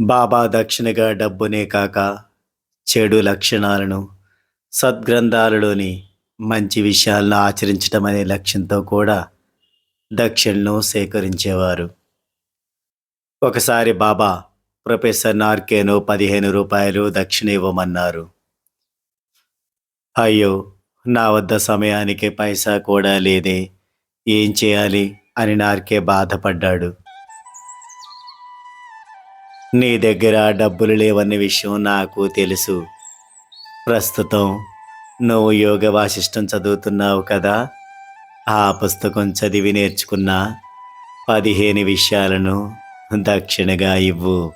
బాబా దక్షిణగా డబ్బునే కాక చెడు లక్షణాలను సద్గ్రంథాలలోని మంచి విషయాలను ఆచరించడం అనే లక్ష్యంతో కూడా దక్షిణను సేకరించేవారు. ఒకసారి బాబా ప్రొఫెసర్ నార్కేను పదిహేను రూపాయలు దక్షిణ ఇవ్వమన్నారు. అయ్యో నా వద్ద సమయానికి పైసా కూడా లేదే. ఏం చేయాలి? అని నార్కే బాధపడ్డాడు. నీ దగ్గర డబ్బులు లేవన్న విషయం నాకు తెలుసు. ప్రస్తుతం నువ్వు యోగ వాసిష్టం చదువుతున్నావు కదా? ఆ పుస్తకం చదివి నేర్చుకున్న పదిహేను విషయాలను దక్షిణగా ఇవ్వు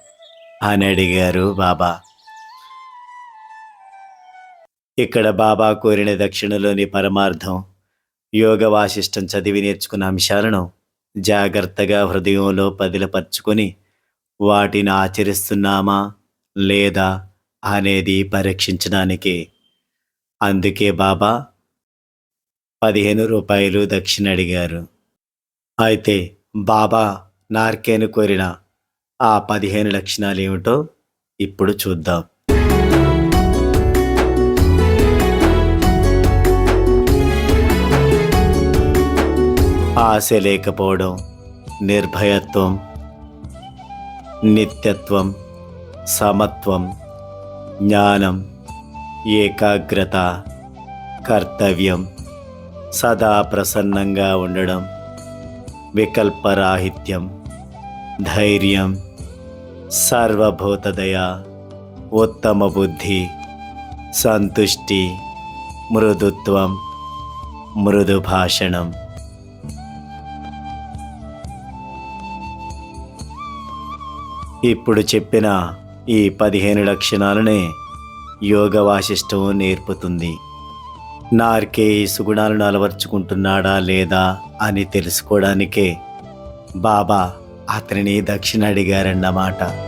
అని అడిగారు బాబా. ఇక్కడ బాబా కోరిన దక్షిణలోని పరమార్థం యోగ వాసిష్టం చదివి నేర్చుకున్న అంశాలను జాగ్రత్తగా హృదయంలో పదిలపరుచుకొని వాటిని ఆచరిస్తున్నామా లేదా అనేది పరీక్షించడానికి. అందుకే బాబా పదిహేను రూపాయలు దక్షిణ అడిగారు అయితే బాబా నార్కేను కోరిన ఆ పదిహేను లక్షణాలు ఏమిటో ఇప్పుడు చూద్దాం. ఆశ లేకపోవడం నిర్భయత్వం నిత్యత్వం సమత్వం జ్ఞానం ఏకాగ్రత కర్తవ్యం సదా ప్రసన్నంగా ఉండడం వికల్పరాహిత్యం ధైర్యం సర్వభూతదయ ఉత్తమ బుద్ధి సంతుష్టి మృదుత్వం మృదు భాషణం ఇప్పుడు చెప్పిన ఈ పదిహేను లక్షణాలనే యోగ వాసిష్టం నేర్పుతుంది. నార్కే ఈ సుగుణాలను అలవర్చుకుంటున్నాడా లేదా అని తెలుసుకోవడానికే బాబా అతనిని దక్షిణ అడిగారన్నమాట.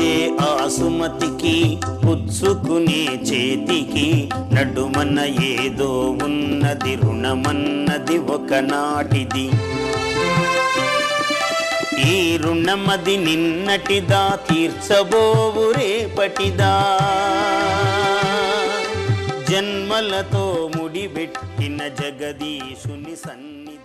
వచ్చే ఆసుమతికి పుచ్చుకునే చేతికి నడుమన ఏదో ఉన్నది రుణమన్నది ఒకనాటిది. ఈ రుణమది నిన్నటిదా తీర్చబోవు రేపటిదా? జన్మలతో ముడిబెట్టిన జగదీశుని సన్నిధి